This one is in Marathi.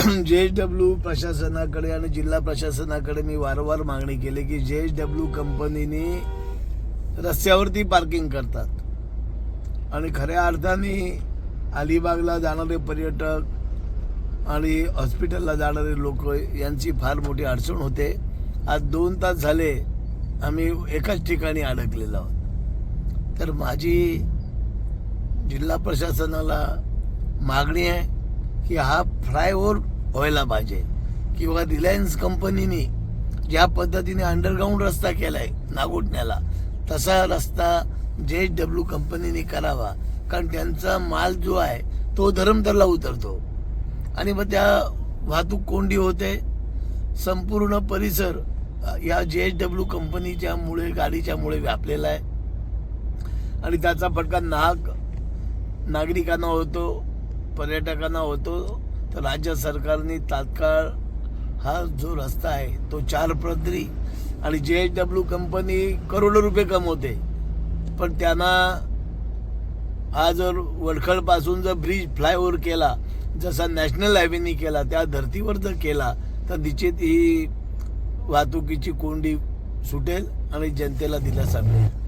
जे एच डब्ल्यू प्रशासनाकडे आणि जिल्हा प्रशासनाकडे मी वारंवार मागणी केली की जे एच डब्ल्यू कंपनीने रस्त्यावरती पार्किंग करतात. आणि खऱ्या अर्थाने अलिबागला जाणारे पर्यटक आणि हॉस्पिटलला जाणारे लोक यांची फार मोठी अडचण होते. आज दोन तास झाले आम्ही एकाच ठिकाणी अडकलेलो आहोत. तर माझी जिल्हा प्रशासनाला मागणी आहे की हा फ्लायओव्हर व्हायला पाहिजे. किंवा रिलायन्स कंपनीने ज्या पद्धतीने अंडरग्राऊंड रस्ता केलाय नागोटण्याला तसा रस्ता जे एच डब्ल्यू कंपनीने करावा. कारण त्यांचा माल जो आहे तो धरमतरला उतरतो. आणि मग त्या वाहतूक कोंडी होते. संपूर्ण परिसर या जे एच डब्ल्यू कंपनीच्या मुळे गाडीच्या मुळे व्यापलेला आहे. आणि त्याचा फटका नाग नागरिकांना होतो पर्यटकांना होतो. तर राज्य सरकारने तात्काळ हा जो रस्ता आहे तो चार पदरी आणि जे एच डब्ल्यू कंपनी करोडो रुपये कमवते. पण त्यांना हा जर वडखळपासून जर ब्रिज फ्लायओव्हर केला जसा नॅशनल हायवेनी केला त्या धर्तीवर जर केला तर निश्चित ही वाहतुकीची कोंडी सुटेल आणि जनतेला दिलासा मिळेल.